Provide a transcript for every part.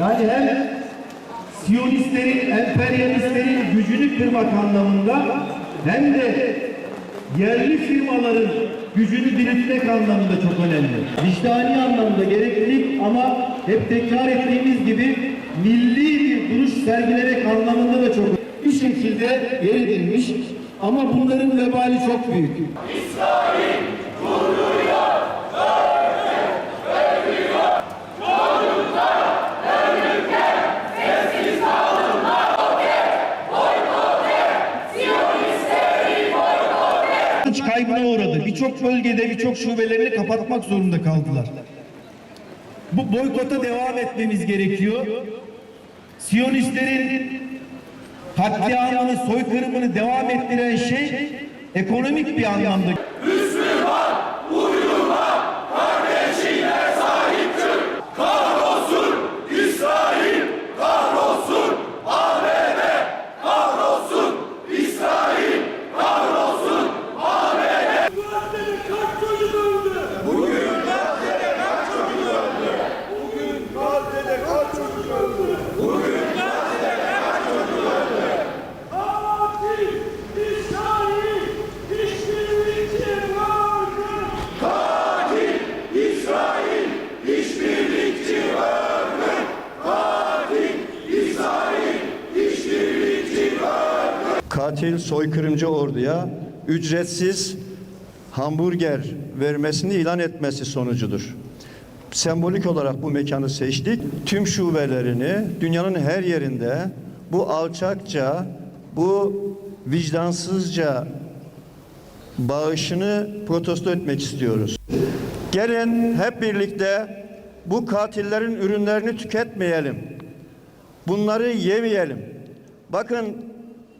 Yani hem Siyonistlerin, emperyalistlerin gücünü kırmak anlamında hem de yerli firmaların gücünü diriltmek anlamında çok önemli. Vicdani anlamda gereklilik ama hep tekrar ettiğimiz gibi milli bir duruş sergilemek anlamında da çok bir şekilde yer edilmiş ama bunların vebali çok büyük. İnanç kaybına uğradı. Birçok bölgede birçok şubelerini kapatmak zorunda kaldılar. Bu boykota devam etmemiz gerekiyor. Siyonistlerin katliamını, soykırımını devam ettiren şey ekonomik bir anlamda. Katil soykırımcı orduya ücretsiz hamburger vermesini ilan etmesi sonucudur. Sembolik olarak bu mekanı seçtik. Tüm şubelerini dünyanın her yerinde bu alçakça, bu vicdansızca bağışını protesto etmek istiyoruz. Gelin hep birlikte bu katillerin ürünlerini tüketmeyelim. Bunları yemeyelim. Bakın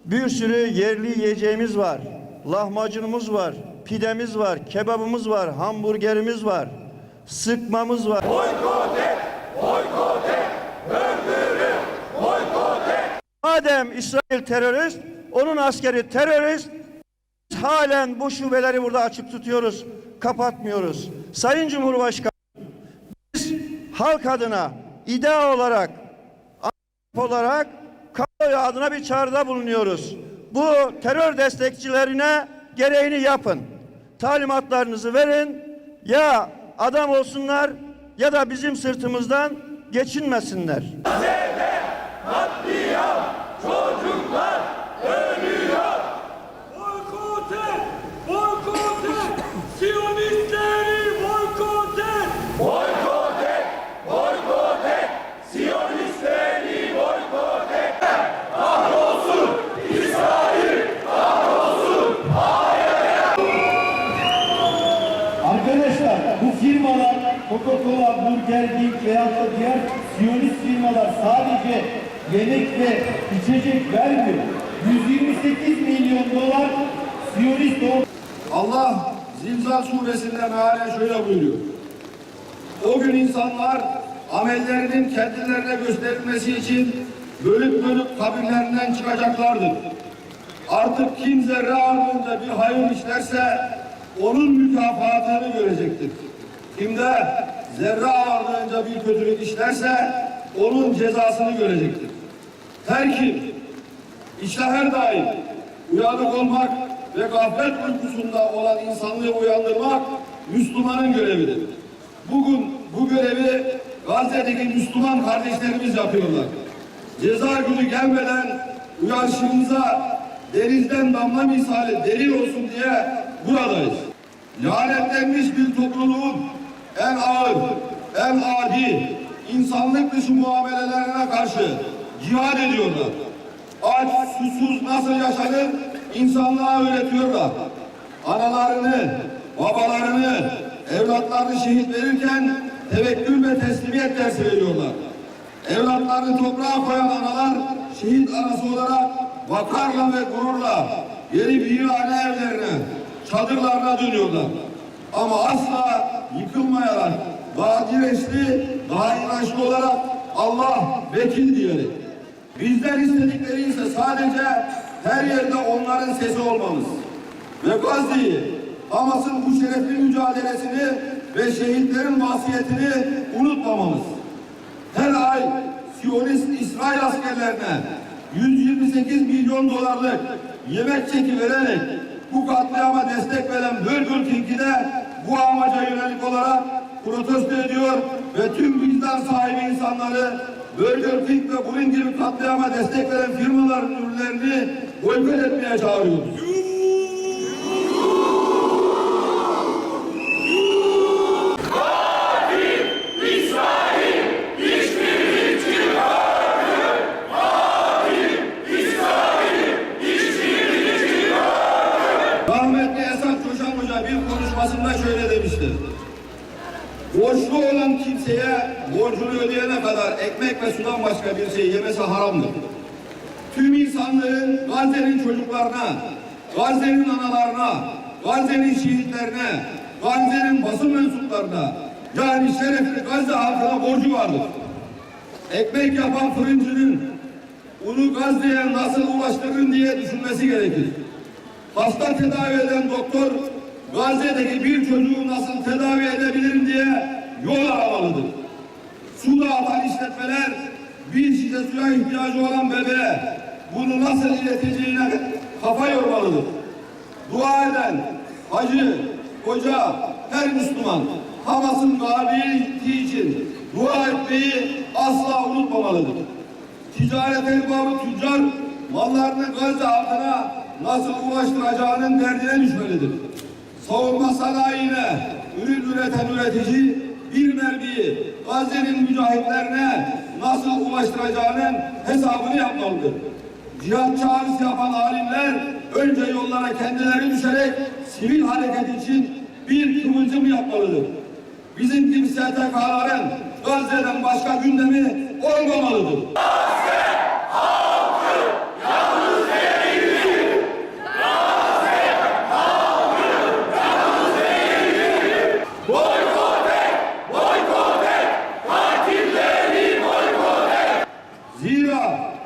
bir sürü yerli yiyeceğimiz var. Lahmacunumuz var, pidemiz var, kebabımız var, hamburgerimiz var, sıkmamız var. Boykot et, boykot et, öldürün, boykot et. Madem İsrail terörist, onun askeri terörist, halen bu şubeleri burada açık tutuyoruz, kapatmıyoruz. Sayın Cumhurbaşkanı, biz halk adına, idea olarak, olarak adına bir çağrıda bulunuyoruz. Bu terör destekçilerine gereğini yapın. Talimatlarınızı verin. Ya adam olsunlar ya da bizim sırtımızdan geçinmesinler. Çocuklar ölüyor. Boykot et! Boykot et! Siyonistleri boykot et! Boykot et, boykot et, Siyonistleri boykot et. Kahrolsun İsrail, kahrolsun Arkadaşlar bu firmalar Coca-Cola, Burger King veya da diğer Siyonist firmalar sadece yemek ve içecek vermiyor. 128 dolar Siyonist ordu Allah Zilzal suresinden halen şöyle buyuruyor. O gün insanlar amellerinin kendilerine gösterilmesi için bölük bölük kabirlerinden çıkacaklardır. Artık kim zerre ardında bir hayır işlerse onun mükafatını görecektir. Kimde zerre ardınca bir kötülük işlerse onun cezasını görecektir. Her kim işte her daim uyanık olmak ve gaflet uykusunda olan insanlığı uyandırmak Müslümanın görevidir. Bugün bu görevi Gazze'deki Müslüman kardeşlerimiz yapıyorlar. ceza günü gelmeden uyanışımıza denizden damla misali delil olsun diye buradayız. Lanetlenmiş bir topluluğun en ağır, en adi, insanlık dışı muamelelerine karşı cihad ediyorlar. Aç, susuz nasıl yaşanır insanlığa öğretiyorlar. Analarını, babalarını, evlatlarını şehit verirken tevekkül ve teslimiyet dersi veriyorlar. Evlatlarını toprağa koyan analar şehit anası olarak vakarla ve gururla yeni büyühane evlerine, çadırlarına dönüyorlar. Ama asla yıkılmayarak daha dirençli, daha inançlı olarak Allah vekil diyerek. Bizden istedikleri ise sadece her yerde onların sesi olmamız. Ve Gazze'yi, Hamas'ın bu şerefli mücadelesini ve şehitlerin vasiyetini unutmamamız. Her ay Siyonist İsrail askerlerine 128 milyon dolarlık yemek çeki vererek bu katliama destek veren Burger King'i de bu amaca yönelik olarak protesto ediyor ve tüm vicdan sahibi insanları Burger King ve bunun gibi katliama destek veren firmaların ürünlerini boykot etmeye çağırıyoruz. Borçlu olan kimseye borcunu ödeyene kadar ekmek ve sudan başka bir şey yemesi haramdır. Tüm insanlığın Gazze'nin çocuklarına, Gazze'nin analarına, Gazze'nin şehitlerine, Gazze'nin basın mensuplarına, yani şerefli Gazze halkına borcu vardır. Ekmek yapan fırıncının unu Gazze'ye nasıl ulaştırırım diye düşünmesi gerekir. Hasta tedavi eden doktor Gazze'deki bir çocuğu nasıl tedavi edebilirim diye yol aramalıdır. Su dağıtan işletmeler bir şişe suya ihtiyacı olan bebeğe bunu nasıl ileteceğine kafa yormalıdır. Dua eden hacı, hoca, her Müslüman Hamas'ın galibiyeti için dua etmeyi asla unutmamalıdır. Ticaret erbabı tüccar mallarını Gazze halkına nasıl ulaştıracağının derdine düşmelidir. Savunma sanayine ürün üreten üretici bir mermiyi Gazze'nin mücahitlerine nasıl ulaştıracağının hesabını yapmalıdır. Cihat çağrısı yapan alimler önce yollara kendileri düşerek sivil hareket için bir kıvılcım yapmalıdır. Bizim gibi STK'ların Gazze'den başka gündemi olmamalıdır.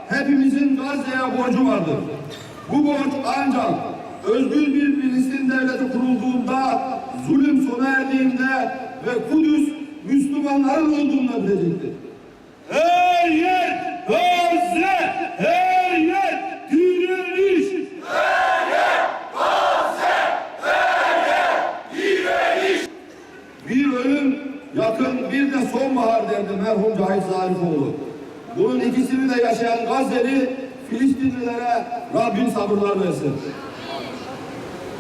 Hepimizin Gazze'ye borcu vardır. Bu borç ancak özgür bir Filistin devleti kurulduğunda, zulüm sona erdiğinde ve Kudüs Müslümanların olduğunda bilecektir. Her yer Gazze! Her yer direniş! Bir ölüm yakın bir de sonbahar derdi merhum Cahit Zarifoğlu. Bunun ikisini de yaşayan Gazze'li Filistinlilere Rabbim sabırlar versin.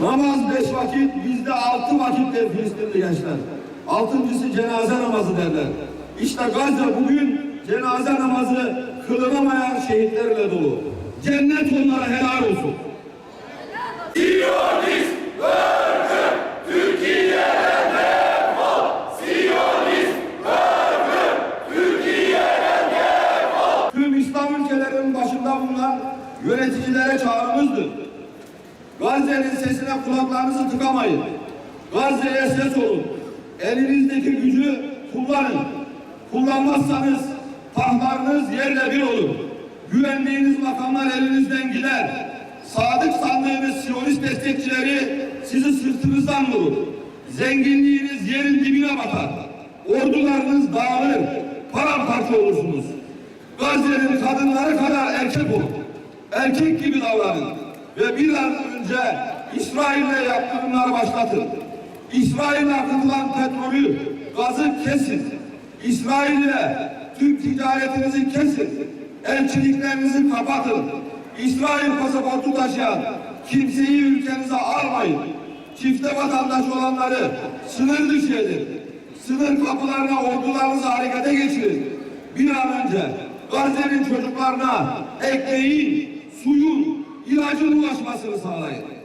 Namaz beş vakit, bizde altı vakit der Filistinli gençler. Altıncısı cenaze namazı derler. İşte Gazze bugün cenaze namazı kılınamayan şehitlerle dolu. Cennet onlara helal olsun. tüm sesine kulaklarınızı tıkamayın. Gazze'ye ses olun. Elinizdeki gücü kullanın. Kullanmazsanız tahtlarınız yerle bir olur. Güvendiğiniz makamlar elinizden gider. Sadık sandığınız Siyonist destekçileri sizi sırtınızdan vurur. Zenginliğiniz yerin dibine batar. Ordularınız dağılır. Paramparça olursunuz. Gazze'nin kadınları kadar erkek olun. Erkek gibi davranın. Ve bir an önce İsrail'le yaptırımları başlatın. İsrail'e akıtılan petrolü, gazı kesin. İsrail'le tüm ticaretinizi kesin. elçiliklerinizi kapatın. İsrail pasaportu taşıyan kimseyi ülkenize almayın. Çifte vatandaş olanları sınır dışı edin. Sınır kapılarına ordularınızı harekete geçirin. Bir an önce Gazze'nin çocuklarına ekmeğin, suyun, ilacın ulaşmasını sağlayın.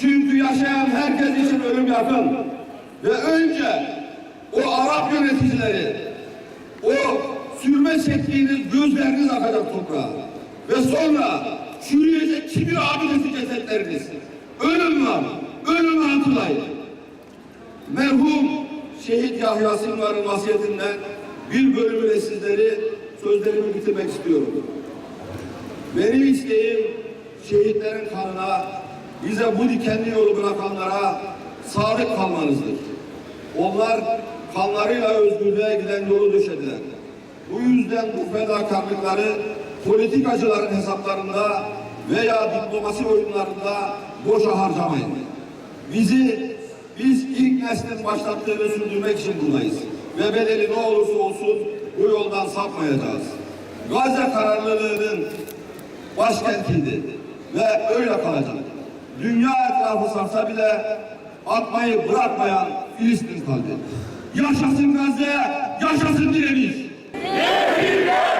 Çünkü yaşayan herkes için ölüm yakın. Ve önce o Arap yöneticileri, o sürme çektiğiniz gözleriniz akacak toprağa. Ve sonra çürüyecek kibir abidesi cesetleriniz. Ölüm var, ölümü hatırlayın. Merhum şehit Yahya Sinvar'ın vasiyetinden bir bölümüyle sizleri sözlerimi bitirmek istiyorum. Benim isteğim şehitlerin kanına, bize bu dikenli yolu bırakanlara sadık kalmanızdır. Onlar kanlarıyla özgürlüğe giden yolu döşediler. Bu yüzden bu fedakarlıkları politikacıların hesaplarında veya diplomasi oyunlarında boşa harcamayın. Bizi, biz ilk neslin başlattığını sürdürmek için buradayız. Ve bedeli ne olursa olsun bu yoldan sapmayacağız. Gazze kararlılığının başkentiydi ve öyle kalacak. Dünya etrafı sarsa bile atmayı bırakmayan Filistin kaldı. Yaşasın Gazze, yaşasın direniş. Boykot